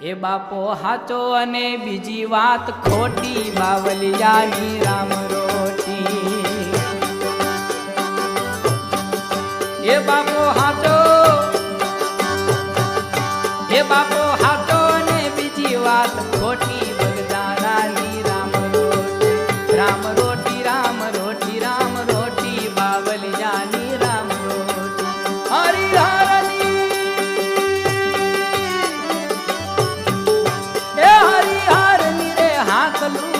એ બાપો હાચો અને બીજી વાત ખોટી, બાવલિયાની રામ રોટી. એ બાપો હાચો, એ બાપો હાચો અને બીજી વાત ખોટી, બગદાણાની રામ રોટી. રામ રોટી hallelujah.